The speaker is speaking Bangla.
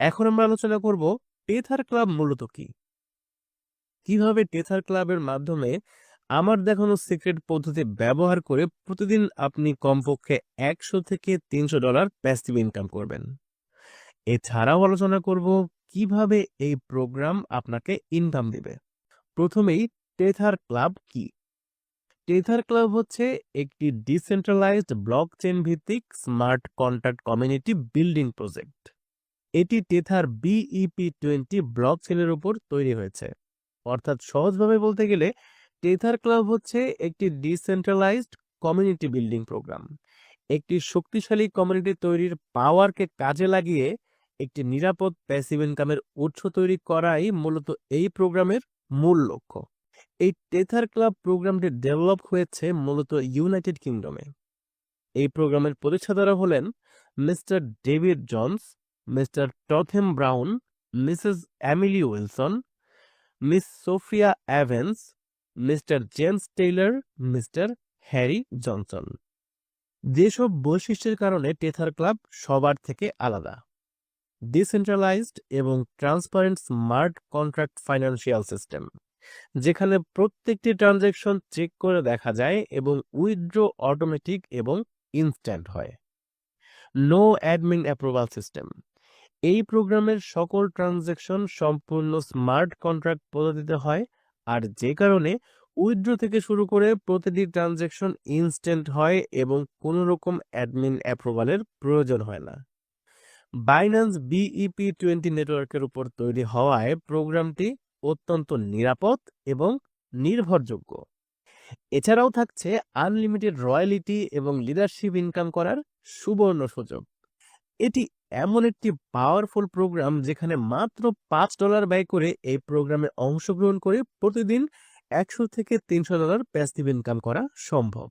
এখন আমরা আলোচনা করব টেথার ক্লাব মূলত কি? কীভাবে টেথার ক্লাবের মাধ্যমে আমার দেখানো সিক্রেট পদ্ধতি ব্যবহার করে প্রতিদিন আপনি কমপক্ষে একশো থেকে তিনশো ডলার প্যাসিভ ইনকাম করবেন। এছাড়াও আলোচনা করব কীভাবে এই প্রোগ্রাম আপনাকে ইনকাম দেবে। প্রথমেই টেথার ক্লাব কি? টেথার ক্লাব হচ্ছে একটি ডিসেন্ট্রালাইজড ব্লক চেন ভিত্তিক smart contract community building project এটি টেথার বিইপি টোয়েন্টি ব্লক চেনের উপর তৈরি হয়েছে। অর্থাৎ সহজভাবে বলতে গেলে টেথার ক্লাব হচ্ছে একটি ডিসেন্ট্রালাইজড কমিউনিটি বিল্ডিং প্রোগ্রাম একটি শক্তিশালী কমিউনিটি তৈরির পাওয়ারকে কাজে লাগিয়ে একটি নিরাপদ প্যাসিভ ইনকামের উৎস তৈরি করাই মূলত এই প্রোগ্রামের মূল লক্ষ্য। এই টেথার ক্লাব প্রোগ্রামটি ডেভেলপ হয়েছে মূলত ইউনাইটেড কিংডমে এই প্রোগ্রামের প্রতিষ্ঠাতারা হলেন mister David Jones mister Tatham Brown, Mrs Emily Wilson, miss Sophia Evans, mister James Taylor, mister Harry Johnson. যেসব বৈশিষ্ট্যের কারণে টেথার ক্লাব সবার থেকে আলাদা। ডিসেন্ট্রালাইজড এবং transparent smart contract financial system, যেখানে প্রত্যেকটি ট্রানজ্যাকশন চেক করে দেখা যায় এবং উইথড্র অটোমেটিক এবং ইনস্ট্যান্ট হয়। No admin approval system. এই প্রোগ্রামের সকল ট্রানজ্যাকশন সম্পূর্ণ স্মার্ট কন্ট্রাক্ট পদ্ধতিতে হয়, আর যে কারণে উইথড্র থেকে শুরু করে প্রতিটি ট্রানজ্যাকশন ইনস্ট্যান্ট হয় এবং কোনো রকম অ্যাডমিন অ্যাপ্রুভালের প্রয়োজন হয় না। বাইন্যান্স বিইপি টোয়েন্টি নেটওয়ার্কের উপর তৈরি হওয়ায় প্রোগ্রামটি অত্যন্ত নিরাপদ এবং নির্ভরযোগ্য। এছাড়াও থাকছে আনলিমিটেড রয়্যালিটি এবং লিডারশিপ ইনকাম করার সুবর্ণ সুযোগ। এটি এমন একটি পাওয়ারফুল প্রোগ্রাম যেখানে মাত্র পাঁচ ডলার ব্যয় করে এই প্রোগ্রামে অংশগ্রহণ করে প্রতিদিন একশো থেকে তিনশো ডলার প্যাসিভ ইনকাম করা সম্ভব।